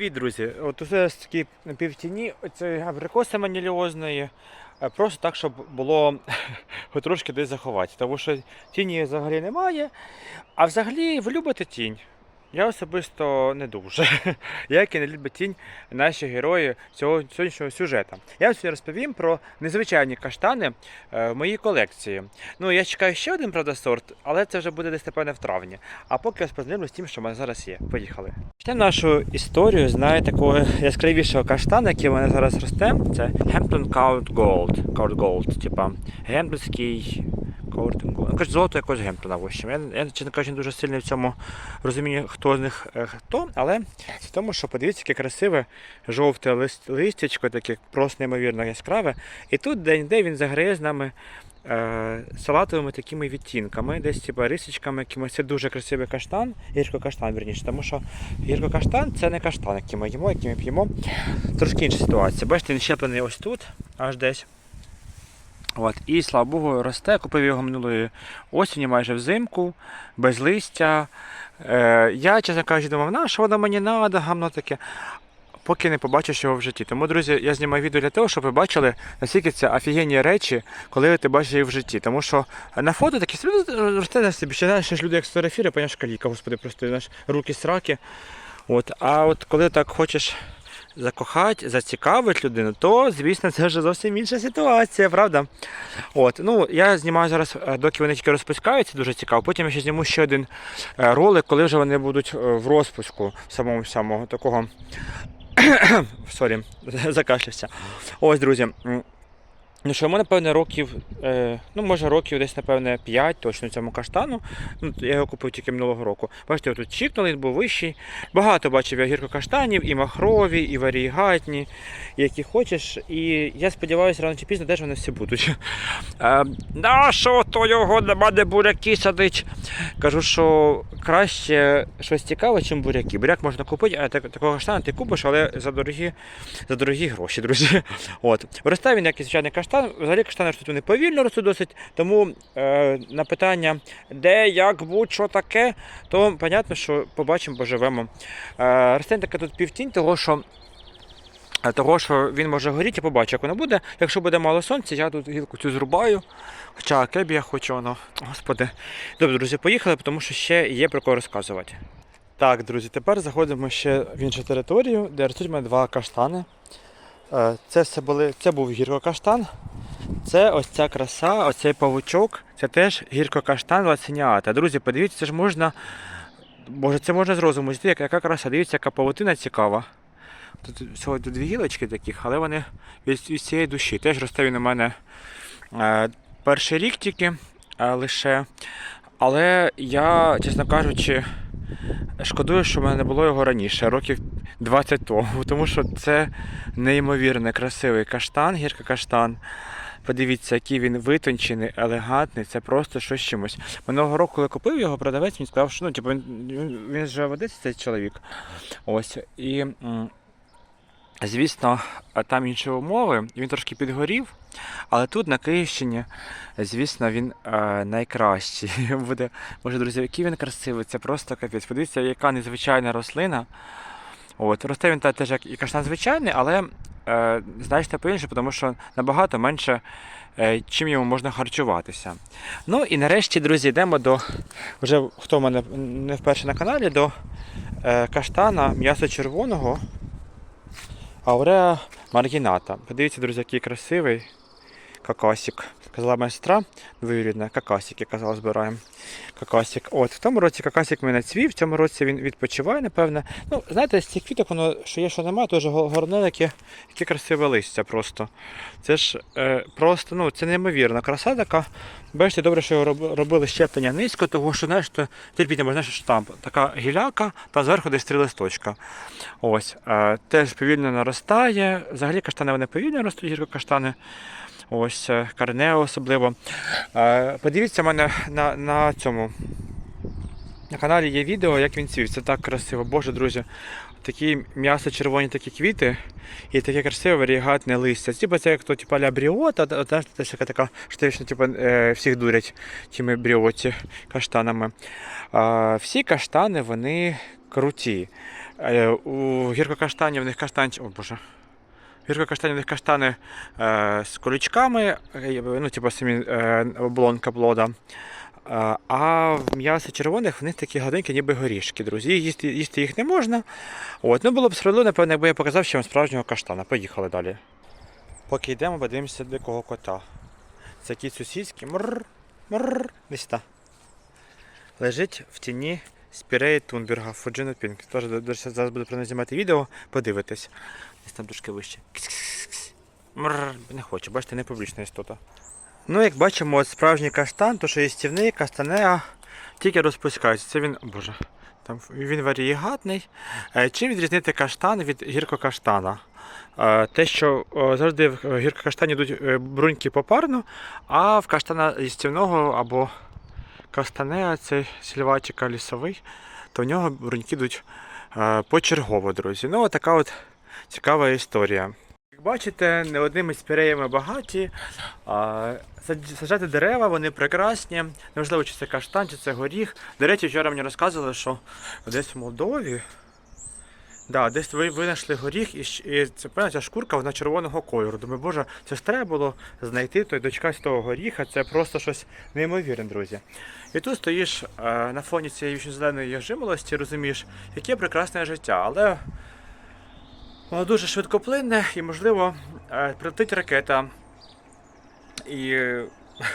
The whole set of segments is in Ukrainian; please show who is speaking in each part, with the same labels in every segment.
Speaker 1: Привіт, друзі! От усе ж такі півтіні цієї абрикоси маніліозної, е, просто так, щоб було трошки десь заховати. Тому що тіні взагалі немає. А взагалі ви любите тінь? Я особисто не дуже. Як і не люблять тінь наші герої цього сьогоднішнього сюжету. Я вам сьогодні розповім про незвичайні каштани е, в моїй колекції. Ну, я чекаю ще один, правда, сорт, але це вже буде десь напевне в травні. А поки я познайомлю з тим, що в мене зараз є. Поїхали. Почнемо нашу історію знає такого яскравішого каштана, який у мене зараз росте. Це Hampton Court Gold. Court Gold, типа гемптонський Court Ну, кажуть, золото якогось Гемптона, в общем. Я, я, чесно кажучи, не дуже сильний в цьому розумінні, хто з них е, хто, але в тому, що подивіться, яке красиве жовте лист, листячко, таке просто неймовірно яскраве. І тут де-де він заграє з нами е, салатовими такими відтінками, десь типу, рисочками якимось. Це дуже красивий каштан, гірко-каштан, верніше, тому що гірко-каштан це не каштан, який ми їмо, який ми п'ємо. Трошки інша ситуація. Бачите, він щеплений ось тут, аж десь. От, і слава Богу, росте. Купив його минулої осені, майже взимку, без листя. Е, я, чесно кажучи, думав, на що воно мені треба, гамно таке. Поки не побачиш його в житті. Тому, друзі, я знімаю відео для того, щоб ви бачили, наскільки це офігенні речі, коли ти бачиш їх в житті. Тому що на фото такі росте на собі, ще знаєш, люди як сфотографіри, поняш каліка, господи, просто знаєш, руки сраки. От, а от коли так хочеш закохати, зацікавити людину, то, звісно, це вже зовсім інша ситуація, правда? От, ну, я знімаю зараз, е, доки вони тільки розпускаються, дуже цікаво. Потім я ще зніму ще один е, ролик, коли вже вони будуть е, в розпуску самого самого такого. Сорі, закашлявся. Ось, друзі. Ну що, йому, напевне, років, е, ну, може, років десь, напевне, 5 точно цьому каштану. Ну, я його купив тільки минулого року. Бачите, тут чікнули, він був вищий. Багато бачив я гіркокаштанів, і махрові, і варігатні, які хочеш. І я сподіваюся, рано чи пізно теж вони всі будуть. Е, на що то його на мене буряки садить? Кажу, що краще щось цікаве, ніж буряки. Буряк можна купити, а так- такого каштана ти купиш, але за дорогі, за дорогі гроші, друзі. От. Виростає він як і звичайний каштан. Взагалі каштани ростуть вони повільно ростуть досить. Тому е, на питання, де, як, будь, що таке, то понятно, що побачимо, поживемо. Е, росте таке тут півтінь, того що. е, Того, що він може горіти, я побачу, як воно буде. Якщо буде мало сонця, я тут гілку цю зрубаю. Хоча яке б я хочу воно. Господи. Добре, друзі, поїхали, тому що ще є про кого розказувати. Так, друзі, тепер заходимо ще в іншу територію, де ростуть два каштани. Е, Це, все були, це був гіркокаштан. Це ось ця краса, оцей павучок, це теж гіркокаштан лаценіата. Друзі, подивіться, це ж можна. Боже, це можна з розуму зійти, яка, краса. Дивіться, яка павутина цікава. Тут всього дві гілочки таких, але вони від, від цієї душі. Теж росте він у мене е, перший рік тільки е, лише. Але я, чесно кажучи, шкодую, що в мене не було його раніше, років 20 тому, тому що це неймовірно красивий каштан, гірка каштан. Подивіться, який він витончений, елегантний, це просто щось чимось. Минулого року, коли купив його, продавець мені сказав, що ну, типу, він, він, вже же в цей чоловік. Ось. І, звісно, там інші умови, він трошки підгорів, але тут на Київщині, звісно, він е, найкращий. Буде, може, друзі, який він красивий, це просто капець. Подивіться, яка незвичайна рослина. От, росте він теж як і каштан звичайний, але е, значно по-іншому, тому що набагато менше, е, чим йому можна харчуватися. Ну і нарешті, друзі, йдемо до, вже хто в мене не вперше на каналі, до е, каштана м'ясо червоного Ауреа маргіната. Подивіться, друзі, який красивий какасик. Казала моя сестра двоюрідна, какасик, я казала, збираємо. Какасик. От, в тому році какасик мене цвів, в цьому році він відпочиває, напевне. Ну, знаєте, з цих квіток воно що є, що немає, теж горне, яке красиве листя просто. Це ж е, просто, ну, це неймовірна краса така. Бачите, добре, що його робили щеплення низько, тому що, знаєш, то терпіть можна, що там така гіляка, та зверху десь три листочка. Ось, е, теж повільно наростає. Взагалі каштани вони повільно ростуть, гіркокаштани. Ось е, карнео особливо. Е, Подивіться мене на, на цьому. На каналі є відео, як він цвів. Це так красиво. Боже, друзі, такі м'ясо червоні такі квіти і таке красиве варігатне листя. Типа це як то типа ля бріота, та- та- та така така штучно, типа, е, всіх дурять тими бріоті каштанами. А, всі каштани вони круті. У гіркокаштані в них каштанчик. О боже. Гіркокаштані каштани е, з колючками, е, ну, типу самі е, облонка плода. Е, А м'ясо червоних в них такі гаденькі, ніби горішки, друзі. Їсти, їсти їх не можна. От, ну було б справедливо, напевно, якби я показав ще вам справжнього каштана. Поїхали далі. Поки йдемо, подивимося дикого кота. Це кіт сусідський. Мрр, мрр, десь та. Лежить в тіні Спіреї Тунберга, Фуджино Пінк. Тож зараз буду про неї знімати відео, подивитись. Десь там трошки вище. Мрр, не хочу, бачите, не публічна істота. Ну, як бачимо, справжній каштан, то що їстівний, кастанеа тільки розпускається. Це він. Боже, там він варієгатний. Е, Чим відрізнити каштан від гіркокаштана? Е, Те, що завжди в гіркокаштані йдуть е, бруньки попарно, а в каштана їстівного або кастанеа, це сільватіка лісовий, то в нього бруньки йдуть е, почергово, друзі. Ну, така от цікава історія. Як бачите, не одними спіреями багаті. Саджати дерева, вони прекрасні. Неважливо, чи це каштан, чи це горіх. До речі, вчора мені розказували, що десь в Молдові. Да, десь ви винайшли горіх, і, і це певна ця шкурка вона червоного кольору. Думаю, боже, це ж треба було знайти той дочкась того горіха. Це просто щось неймовірне, друзі. І тут стоїш е, на фоні цієї вічно-зеленої жимолості, розумієш, яке прекрасне життя, але воно дуже швидкоплинне і, можливо, е, прилетить ракета і е,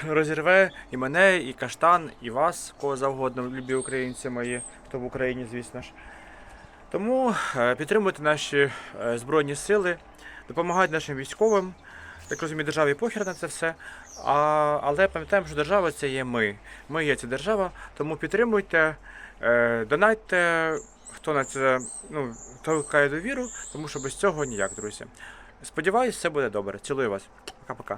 Speaker 1: розірве і мене, і каштан, і вас, кого завгодно, любі українці мої, хто в Україні, звісно ж. Тому е, підтримуйте наші е, Збройні сили, допомагайте нашим військовим. Так розумію, державі похер на це все. А, але пам'ятаємо, що держава це є ми. Ми є ця держава, тому підтримуйте, е, донайте, хто на це ну, викликає довіру, тому що без цього ніяк, друзі. Сподіваюсь, все буде добре. Цілую вас. Пока-пока.